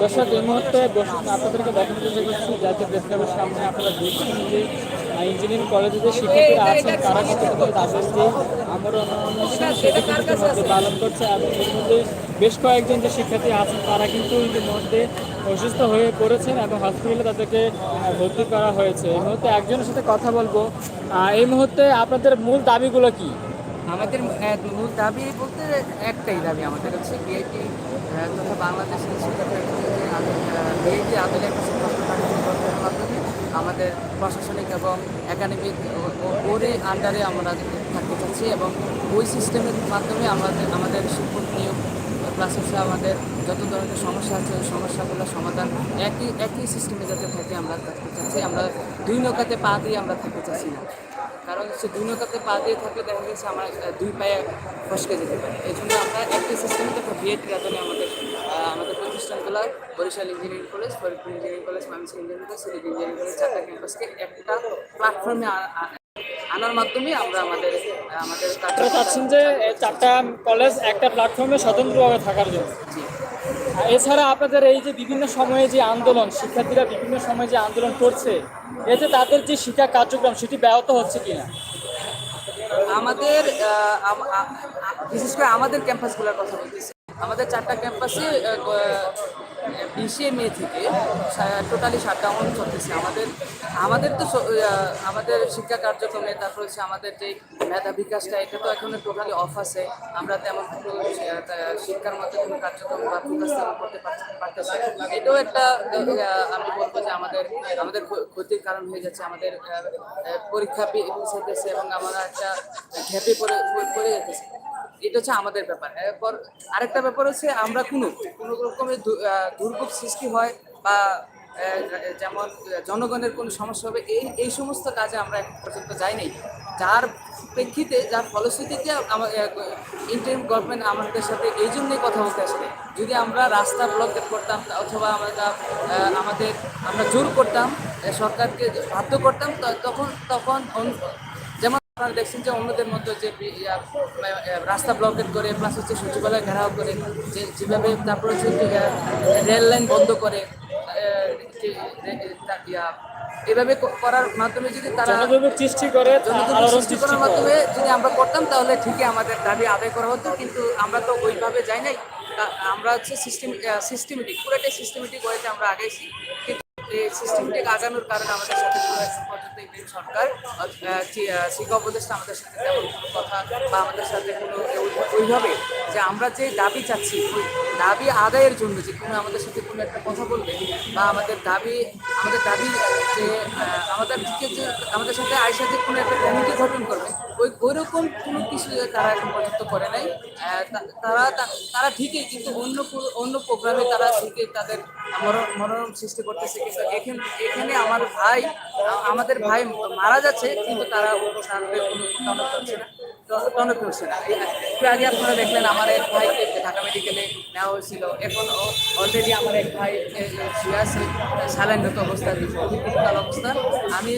দর্শক, এই মুহূর্তে আপনাদেরকে দেখানোর চেষ্টা করছি প্রেস ক্লাবের সামনে আপনারা দেখছেন যে ইঞ্জিনিয়ারিং কলেজে যে শিক্ষার্থীরা আছেন, তারা কিন্তু তাদের যে আমরণ অনুষ্ঠান, সেটা কিন্তু পালন করছে। এবং এর মধ্যে বেশ কয়েকজন যে শিক্ষার্থী আছেন, তারা কিন্তু ইতিমধ্যে অসুস্থ হয়ে পড়েছেন এবং হসপিটালে তাদেরকে ভর্তি করা হয়েছে। এই মুহূর্তে একজনের সাথে কথা বলব। এই মুহূর্তে আপনাদের মূল দাবিগুলো কি? আমাদের মূল দাবি বলতে একটাই দাবি আমাদের হচ্ছে বিআইটি তথা বাংলাদেশের বিআইটি আদলে মাধ্যমে আমাদের প্রশাসনিক এবং একাডেমিক ওরে আন্ডারে আমরা থাকতে চাচ্ছি এবং ওই সিস্টেমের মাধ্যমে আমাদের আমাদের শিক্ষক নিয়োগ প্লাস হচ্ছে আমাদের যত ধরনের সমস্যা আছে, ওই সমস্যাগুলো সমাধান একই একই সিস্টেমে যাতে থাকে আমরা থাকতে চাচ্ছি। আমরা দুই নৌকাতে পা দিয়ে আমরা থাকতে চাচ্ছি না। কারণ হচ্ছে দুই নৌকাতে পা দিয়ে থাকলে দেখা গেছে আমার দুই পায়ে ফসকে যেতে পারে। এই জন্য আমরা একটি সিস্টেমে একটা বিএড আদলে আমাদের আমাদের প্রতিষ্ঠানগুলো Barisal engineering college Faridpur engineering college Mymensingh engineering college Sylhet engineering college চারটা ক্যাম্পাসকে একটা প্ল্যাটফর্মে আনার মাধ্যমে আমরা আমাদের আমাদের চাচ্ছেন যে চারটা কলেজ একটা প্ল্যাটফর্মে স্বতন্ত্রভাবে থাকার জন্য? এছাড়া আপনাদের এই যে বিভিন্ন সময়ে যে আন্দোলন শিক্ষার্থীরা বিভিন্ন সময়ে যে আন্দোলন করছে এতে তাদের যে শিক্ষা কার্যক্রম সেটি ব্যাহত হচ্ছে কিনা? আমাদের বিশেষ করে আমাদের ক্যাম্পাসগুলোর কথা বলতেছি। আমাদের চারটা ক্যাম্পাসে বিশে মে থেকে টোটালি শাটডাউন চলতেছে। আমাদের আমাদের তো আমাদের শিক্ষা কার্যক্রমে, তারপর হচ্ছে আমাদের যে মেধা বিকাশটা, এটা তো এখন টোটালি অফ আছে। আমরা তেমন কোনো শিক্ষার মধ্যে কোনো কার্যক্রম বা ফোকাস করতে পারতেছি এটাও একটা আমি বলব যে আমাদের আমাদের ক্ষ- ক্ষতির কারণ হয়ে যাচ্ছে। আমাদের পরীক্ষা পিছাইতেছে এবং আমরা একটা ঘেপে পড়ে পড়ে যেতেছে এটা হচ্ছে আমাদের ব্যাপার। এরপর আরেকটা ব্যাপার হচ্ছে আমরা কোনো কোনো রকমের দুর্ভোগ সৃষ্টি হয় বা যেমন জনগণের কোনো সমস্যা হবে, এই এই সমস্ত কাজে আমরা এখন পর্যন্ত যাই নাই। যার প্রেক্ষিতে, যার ফলশ্রুতিতে ইন্টারিম গভর্নমেন্ট আমাদের সাথে এই জন্যই কথা বলতে আসলে যদি আমরা রাস্তা ব্লকেট করতাম অথবা আমরা আমাদের, আমরা জোর করতাম সরকারকে বাধ্য করতাম তখন তখন আপনারা দেখছেন যে অন্যদের মধ্যে যে আহ, রাস্তা ব্লকেট করে প্লাস হচ্ছে সচিবালয় ঘেরাও করে যে যেভাবে তারপর হচ্ছে রেল লাইন বন্ধ করে এভাবে করার মাধ্যমে যদি তারা সৃষ্টি করে সৃষ্টি করার মাধ্যমে যদি আমরা করতাম তাহলে ঠিকই আমাদের দাবি আদায় করা হতো কিন্তু আমরা তো ওইভাবে যাই নাই। তা- আমরা হচ্ছে সিস্টেম সিস্টেমেটিক পুরোটাই সিস্টেমেটিক ওয়েতে আমরা আগাইছি কিন্তু এই সিস্টেমেটিক আগানোর কারণে আমাদের সাথে ইন্ডিয়ান সরকার শিক্ষা উপদেষ্টা আমাদের সাথে তেমন কথা বা আমাদের সাথে কোনো ওইভাবে যে আমরা যে দাবি চাচ্ছি দাবি আদায়ের জন্য যে কোনো আমাদের সাথে কোনো একটা কথা বলবে বা আমাদের দাবি আমাদের দাবি যে আমাদের দিকে যে, আমাদের সাথে আয়সা যে কোনো একটা কমিটি গঠন করবে, ওই ওইরকম কোনো কিছু তারা এখন পর্যন্ত করে নাই। তারা তারা ঠিকই কিন্তু অন্য অন্য প্রোগ্রামে তারা ঠিকই তাদের মনোরম সৃষ্টি করতেছে। কিন্তু এখানে এখানে আমার ভাই আমাদের ভাই মারা যাচ্ছে, কিন্তু তারা কোনো করছে না টনক করছে না। একটু আগে আপনারা দেখলেন, আমার এক ভাইকে ঢাকা মেডিকেলে নেওয়া হয়েছিল। এখন অলরেডি আমার এক ভাই শুয়ে আছে স্যালাইনত অবস্থা ক্রিটিক্যাল অবস্থা। আমি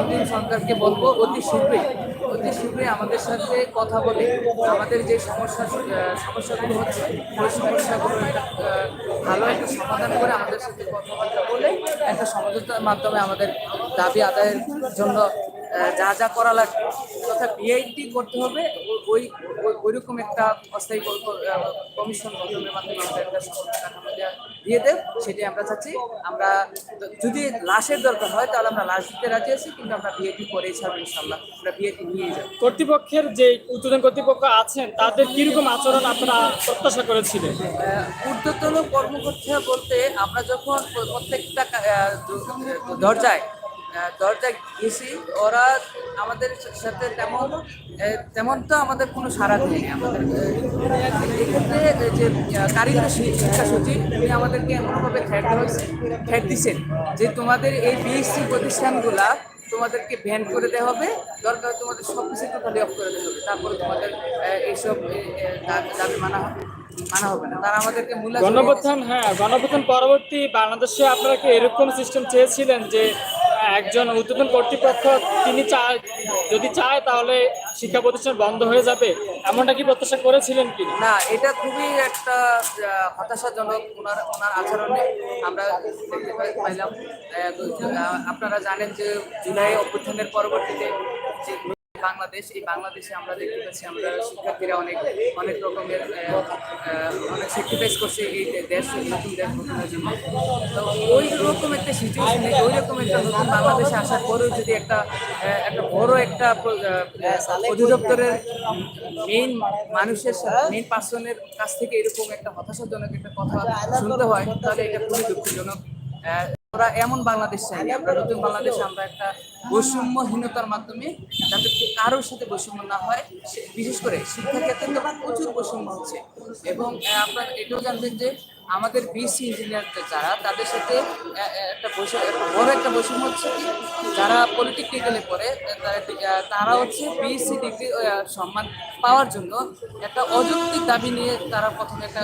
ইন্ডিয়ান সরকারকে বলব, অতি শীঘ্রই অতি শীঘ্রই আমাদের সাথে কথা বলে, আমাদের যে সমস্যা সমস্যাগুলো হচ্ছে, ওই সমস্যাগুলো ভালো একটা সমাধান করে আমাদের সাথে কথাবার্তা বলে, একটা সমঝোতার মাধ্যমে আমাদের দাবি আদায়ের জন্য যা যা করা লাগবে তথা বিআইটি করতে হবে ওই ওই- ওইরকম একটা অস্থায়ী কমিশন গঠনের মাধ্যমে আমরা একটা কাঠামো দিয়ে দেব সেটাই আমরা চাচ্ছি। আমরা যদি লাশের দরকার হয় তাহলে আমরা লাশ দিতে রাজি আছি কিন্তু আমরা বিএটি করেই ছাড়বো ইনশাল্লাহ আমরা বিএটি নিয়ে যাব। কর্তৃপক্ষের যে উদ্বোধন কর্তৃপক্ষ আছেন তাদের কীরকম আচরণ আপনারা প্রত্যাশা করেছিলেন? ঊর্ধ্বতন কর্মকর্তা বলতে আমরা যখন প্রত্যেকটা দরজায় আহ, দরজায় গেছি ওরা আমাদের সাথে তেমন তেমন তো আমাদের কোনো সাড়া দেয়নি আমাদের। এক্ষেত্রে যে কারিগরি শিক্ষা সচিব উনি আমাদেরকে এমনভাবে খ্যাট হয়েছে দিচ্ছেন যে তোমাদের এই বিএসসি প্রতিষ্ঠানগুলা তোমাদেরকে ব্যান করে দেওয়া হবে দরকার তোমাদের সব কিছু টোটালি অফ করে দেওয়া হবে। তারপরে তোমাদের এইসব দাবি- মানা হবে মানা হবে না। তারা আমাদেরকে মূল্য গণপ্রথান হ্যাঁ গণপ্রথান পরবর্তী বাংলাদেশে আপনারা কি এরকম সিস্টেম চেয়েছিলেন যে একজন উদ্বোধন কর্তৃপক্ষ, তিনি চায়, যদি চায় তাহলে শিক্ষা প্রতিষ্ঠান বন্ধ হয়ে যাবে। এমনটা কি প্রত্যাশা করেছিলেন কি না, এটা খুবই একটা হতাশাজনক ওনার ওনার আচরণে আমরা দেখতে পাইলাম। আপনারা জানেন যে জুলাই অভ্যুত্থানের পরবর্তীতে যে বাংলাদেশ, এই বাংলাদেশে আমরা দেখতে পাচ্ছি আমরা শিক্ষার্থীরা অনেক অনেক রকমের অনেক স্যাক্রিফাইস করছে এই দেশ, নতুন দেশ জন্য। তো ওই একটা সিচুয়েশনে ওই রকম একটা নতুন বাংলাদেশে আসার পরেও যদি একটা একটা বড় একটা অধিদপ্তরের মেইন মানুষের মেইন পার্সনের কাছ থেকে এরকম একটা হতাশাজনক একটা কথা শুনতে হয় তাহলে এটা খুবই দুঃখজনক। আহ, ওরা এমন বাংলাদেশ চাই আমরা নতুন বাংলাদেশে আমরা একটা বৈষম্যহীনতার মাধ্যমে যাতে কারোর সাথে বৈষম্য না হয় বিশেষ করে শিক্ষা ক্ষেত্রে তো প্রচুর বৈষম্য হচ্ছে। এবং আপনারা এটাও জানবেন যে আমাদের বিসি ইঞ্জিনিয়ার যারা, তাদের সাথে একটা বৈষম্য বড় একটা বৈষম্য হচ্ছে যারা পলিটেকনিক্যালে পড়ে তারা হচ্ছে বিএসসি ডিগ্রি সম্মান পাওয়ার জন্য একটা অযৌক্তিক দাবি নিয়ে তারা প্রথমে একটা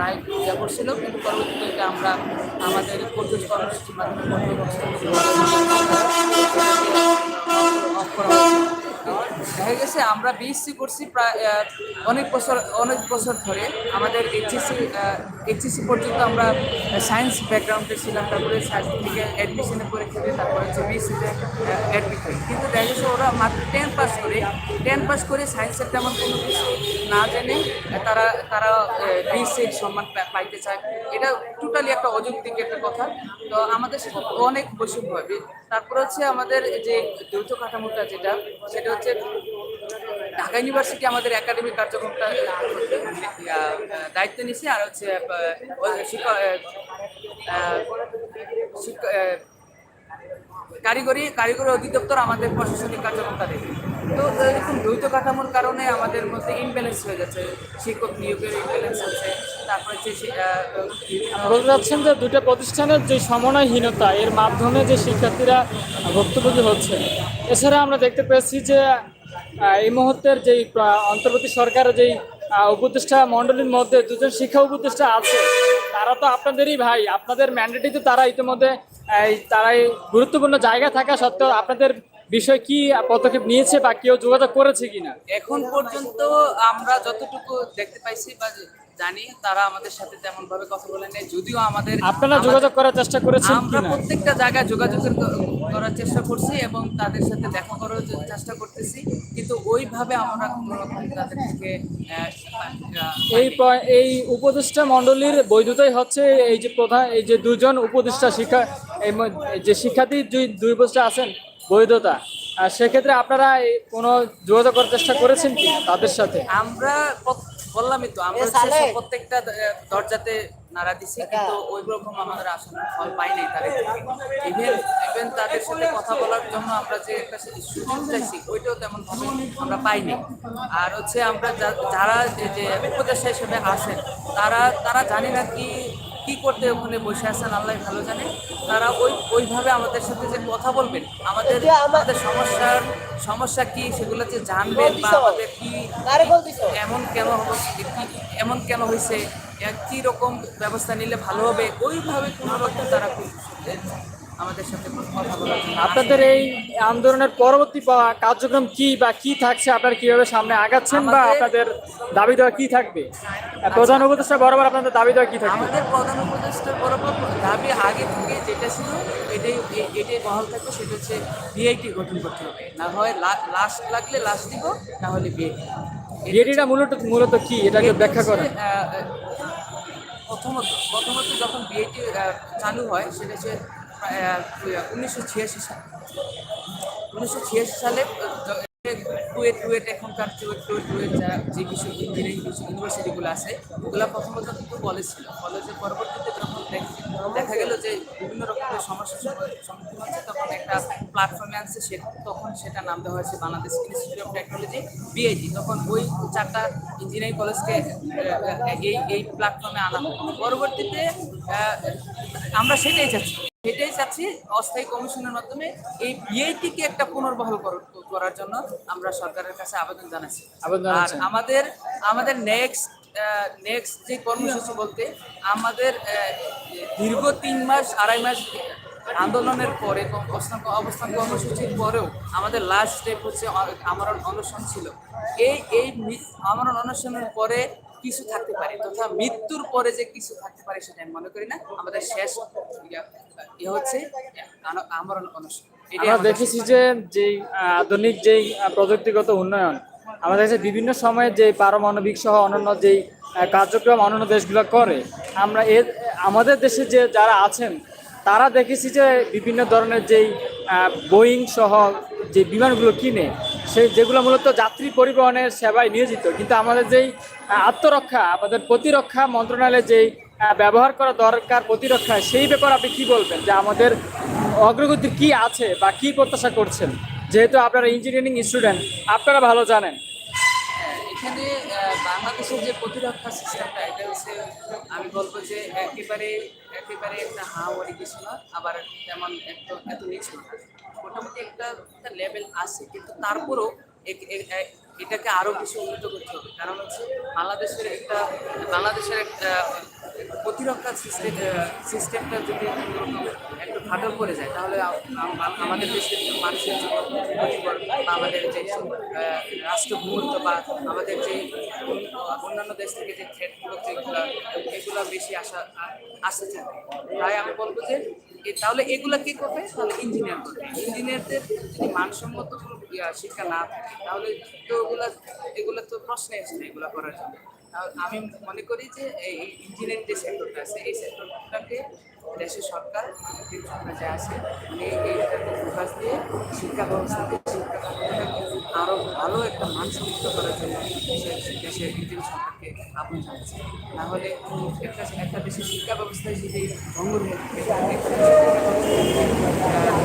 রায় ইয়া করছিল, কিন্তু পরবর্তীতে এটা আমরা আমাদের কর্তৃক কর্মসূচির মাধ্যমে। দেখা গেছে আমরা বিএসসি করছি প্রায় অনেক বছর অনেক বছর ধরে। আমাদের এইচএসসি এইচএসসি পর্যন্ত আমরা সায়েন্স ব্যাকগ্রাউন্ডে ছিলাম, তারপরে সায়েন্স থেকে অ্যাডমিশনের পরীক্ষা দিয়ে, তারপরে হচ্ছে বিএসসিতে অ্যাডমিট হই। কিন্তু দেখা গেছে ওরা মাত্র টেন পাস করে। টেন পাস করে সায়েন্সের তেমন কোনো কিছু না জেনে তারা তারা বিএসসির সম্মান পাইতে চায়। এটা টোটালি একটা অযৌক্তিক একটা কথা। তো আমাদের সাথে অনেক বৈষম্য হবে তারপর হচ্ছে আমাদের যে যৌথ কাঠামোটা যেটা, সেটা হচ্ছে ঢাকা ইউনিভার্সিটি আমাদের একাডেমিক কার্যক্রমটা দায়িত্ব নিছে আর হচ্ছে কারিগরি কারিগরি অধিদপ্তর আমাদের প্রশাসনিক কার্যক্রমটা দেখে তো এরকম দ্বৈত কাঠামোর কারণে আমাদের মধ্যে ইমব্যালেন্স হয়ে যাচ্ছে। শিক্ষক নিয়োগের ইমব্যালেন্স হচ্ছে, তারপরে বলতে চাচ্ছেন যে দুটো প্রতিষ্ঠানের যে সমন্বয়হীনতা, এর মাধ্যমে যে শিক্ষার্থীরা ভুক্তভোগী হচ্ছে। এছাড়া আমরা দেখতে পেয়েছি যে এই মুহূর্তের যেই অন্তর্বর্তী সরকারের যেই উপদেষ্টা মণ্ডলীর মধ্যে দুজন শিক্ষা উপদেষ্টা আছে, তারা তো আপনাদেরই ভাই। আপনাদের ম্যান্ডেটই তো তারা ইতিমধ্যে তারাই গুরুত্বপূর্ণ জায়গা থাকা সত্ত্বেও আপনাদের বিষয় কি পদক্ষেপ নিয়েছে বা কেউ যোগাযোগ করেছে কিনা? এখন পর্যন্ত আমরা যতটুকু দেখতে পাইছি বা জানি তারা আমাদের সাথে তেমন ভাবে কথা বলে নেই যদিও আমাদের আপনারা যোগাযোগ করার চেষ্টা করেছেন আমরা প্রত্যেকটা জায়গায় যোগাযোগের ক- করার চেষ্টা করছি এবং তাদের সাথে দেখা করার চেষ্টা করতেছি কিন্তু ওইভাবে আমরা কোনো রকম তাদের থেকে এই এই উপদেষ্টা মণ্ডলীর বৈধতাই হচ্ছে এই যে প্রধান এই যে দুজন উপদেষ্টা শিক্ষা এই যে শিক্ষার্থী দুই দুই উপদেষ্টা আছেন বৈধতা সেক্ষেত্রে আপনারা কোনো যোগাযোগ করার চেষ্টা করেছেন কি তাদের সাথে? আমরা বললামই তো আমরা প্রত্যেকটা দরজাতে নাড়া দিছি কিন্তু ওই রকম আমাদের আসলে ফল পাই নাই তাদের ইভেন ইভেন তাদের সাথে কথা বলার জন্য আমরা যে একটা সুযোগ চাইছি ওইটাও তেমন ভাবে আমরা পাইনি। আর হচ্ছে আমরা যারা যে- যে উপদেষ্টা হিসেবে আসেন তারা তারা জানি না কি কি করতে ওখানে বসে আছেন আল্লাহ ভালো জানে। তারা ওই ওইভাবে আমাদের সাথে যে কথা বলবেন আমাদের আমাদের সমস্যার সমস্যা কি সেগুলো যে জানবেন বা আমাদের কি এমন কেন হবে এমন কেন হয়েছে কি রকম ব্যবস্থা নিলে ভালো হবে ওইভাবে কোনো রকম তারা খুব আমাদের সাথে কথা বলার জন্য আপনাদের এই আন্দোলনের পরবর্তী কার্যক্রম কি বা কি থাকছে? আপনারা কীভাবে সামনে আগাচ্ছেন বা আপনাদের দাবি দেওয়া কি থাকবে? প্রধান উপদেষ্টা বরাবর আপনাদের দাবি দেওয়া কি থাকবে? আমাদের প্রধান উপদেষ্টা বরাবর দাবি আগে থেকে যেটা ছিল এটাই এটাই বহাল থাকবে সেটা হচ্ছে বিআইটি গঠন করতে হবে। না হয় লাস্ট লাগলে লাস্ট দিব না হলে বিআইটি বিএডিটা মূলত মূলত কি? এটাকে ব্যাখ্যা করেন। প্রথমত প্রথমত যখন বিআইটি চালু হয় সেটা হচ্ছে উনিশশো ছিয়াশি সাল। উনিশশো ছিয়াশি সালে টুয়েট টুয়েট এখনকার টুয়েট টুয়েট টুয়েট যা যে বিশ্ব ইঞ্জিনিয়ারিং ইউনিভার্সিটিগুলো আছে, ওগুলো প্রথমত কিন্তু কলেজ ছিল। কলেজের পরবর্তীতে যখন দেখা গেল যে বিভিন্ন রকমের সমস্যার সম- সম্মুখীন হচ্ছে তখন একটা প্ল্যাটফর্মে আনছে সে, তখন সেটা নাম দেওয়া হয়েছে Bangladesh institute of technology BIT তখন ওই চারটা ইঞ্জিনিয়ারিং কলেজকে এই এই প্ল্যাটফর্মে আনা পরবর্তীতে আমরা সেটাই চাচ্ছি। সেটাই চাচ্ছি অস্থায়ী কমিশনের মাধ্যমে এই বিআইটিকে একটা পুনর্বহাল করার জন্য আমরা সরকারের কাছে আবেদন জানাচ্ছি। আর আমাদের আমাদের নেক্সট নেক্সট যে কর্মসূচি বলতে আমাদের দীর্ঘ তিন মাস আড়াই মাস আন্দোলনের পরে অবস্থান অবস্থান কর্মসূচির পরেও আমাদের লাস্ট স্টেপ হচ্ছে আমরণ অনশন ছিল। এই এই আমরণ অনশনের পরে কিছু থাকতে পারে তথা মৃত্যুর পরে যে কিছু থাকতে পারে সেটা আমি মনে করি না। আমাদের শেষ ইয়া- হচ্ছে আমরণ অনশন। আমরা দেখেছি যে আহ, আধুনিক যেই প্রযুক্তিগত উন্নয়ন আমাদের কাছে বিভিন্ন সময়ে যে পারমাণবিক সহ অন্যান্য যেই কার্যক্রম অন্যান্য দেশগুলো করে আমরা এর আমাদের দেশে যে যারা আছেন তারা দেখেছি যে বিভিন্ন ধরনের যেই বোয়িং সহ যে বিমানগুলো কিনে সেই যেগুলো মূলত যাত্রী পরিবহনের সেবায় নিয়োজিত, কিন্তু আমাদের যেই আত্মরক্ষা, আমাদের প্রতিরক্ষা মন্ত্রণালয়ে যেই ব্যবহার করা দরকার প্রতিরক্ষা, সেই ব্যাপারে আপনি কি বলবেন? যে আমাদের অগ্রগতি কি আছে বা কি প্রত্যাশা করছেন? যেহেতু আপনারা ইঞ্জিনিয়ারিং স্টুডেন্ট আপনারা ভালো জানেন। এখানে বাংলাদেশের যে প্রতিরক্ষা সিস্টেমটা, এটা হচ্ছে, আমি বলব যে একেবারে একেবারে একটা হাওয়ারি কিছু না আবার তেমন এত এত নিচু না। মোটামুটি একটা একটা লেভেল আছে, কিন্তু তারপরেও এটাকে আরও বেশি উন্নত করতে হবে। কারণ হচ্ছে বাংলাদেশের একটা বাংলাদেশের একটা, প্রতিরক্ষা সিস্টেম সিস্টেমটা যদি একটু ফাটল পড়ে যায়, তাহলে আম- আম- আমাদের দেশের মানুষের জন্য ক্ষতিকর বা আমাদের যে রাষ্ট্রভূমত্ব বা আমাদের যে অন্যান্য দেশ থেকে যে থ্রেটগুলো যেগুলো, এগুলো বেশি আসা আসতে থাকবে তাই আমি বলব যে তাহলে এগুলো কি করবে? তাহলে ইঞ্জিনিয়ার করবে। ইঞ্জিনিয়ারদের যদি মানসম্মত কোনো শিক্ষা না থাকে, তাহলে তো ওগুলো এগুলো তো প্রশ্নে আসে না এগুলো করার জন্য। আমি মনে করি যে এই ইঞ্জিনিয়ারিং যে সেক্টরটা আছে, এই সেক্টরটাকে দেশের সরকার যে আছে এই এইটাকে ফোকাস দিয়ে শিক্ষা ব্যবস্থাকে শিক্ষা আরও ভালো একটা মান সমৃদ্ধ করার জন্য দেশের কেন্দ্রীয় সরকারকে আহ্বান জানাচ্ছে। না হলে একটা একটা দেশের শিক্ষা ব্যবস্থায় যদি ভঙ্গুর হয়ে থাকে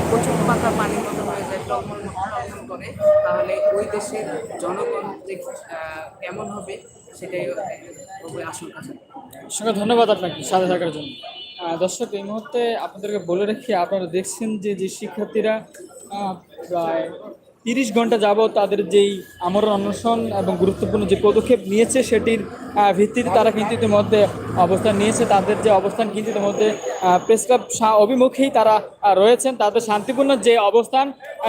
প্রচুর মাত্রা পানির মতো হয়ে যায়, টলমল টলমল করে, তাহলে ওই দেশের জনগণ যে কেমন হবে, সেটাই আশঙ্কা অসংখ্য ধন্যবাদ আপনাকে সাথে থাকার জন্য। দর্শক, এই মুহূর্তে আপনাদেরকে বলে রাখি, আপনারা দেখছেন যে যে শিক্ষার্থীরা প্রায় তিরিশ ঘণ্টা যাবত তাদের যেই আমরণ অনশন এবং গুরুত্বপূর্ণ যে পদক্ষেপ নিয়েছে সেটির ভিত্তিতে তারা কিন্তু ইতিমধ্যে অবস্থান নিয়েছে। তাদের যে অবস্থান কিন্তু ইতিমধ্যে প্রেস ক্লাব অভিমুখেই তারা রয়েছেন। তাদের শান্তিপূর্ণ যে অবস্থান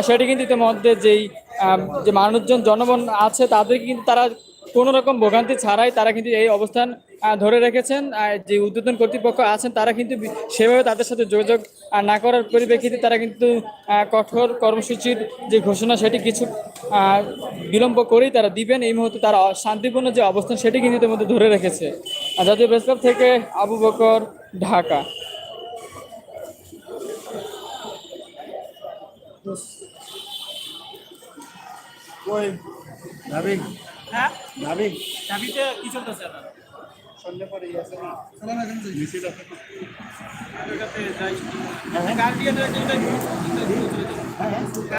সেটি কিন্তু ইতিমধ্যে যেই যে মানুষজন, জনগণ আছে, তাদেরকে কিন্তু তারা কোনো রকম ভোগান্তি ছাড়াই তারা কিন্তু এই অবস্থান ধরে রেখেছেন আর যে উদ্বোধন কর্তৃপক্ষ আছেন তারা কিন্তু সেভাবে তাদের সাথে যোগাযোগ না করার পরিপ্রেক্ষিতে তারা কিন্তু কঠোর কর্মসূচির যে ঘোষণা সেটি কিছু বিলম্ব করেই তারা দিবেন। এই মুহূর্তে তারা শান্তিপূর্ণ যে অবস্থান সেটি কিন্তু ইতিমধ্যে ধরে রেখেছে। আর জাতীয় প্রেস ক্লাব থেকে আবু বকর ঢাকা। ওই নাবিক হ্যাঁ? নাবিক কি চলতেছে সন্ধ্যে গার্ডিয়ানরা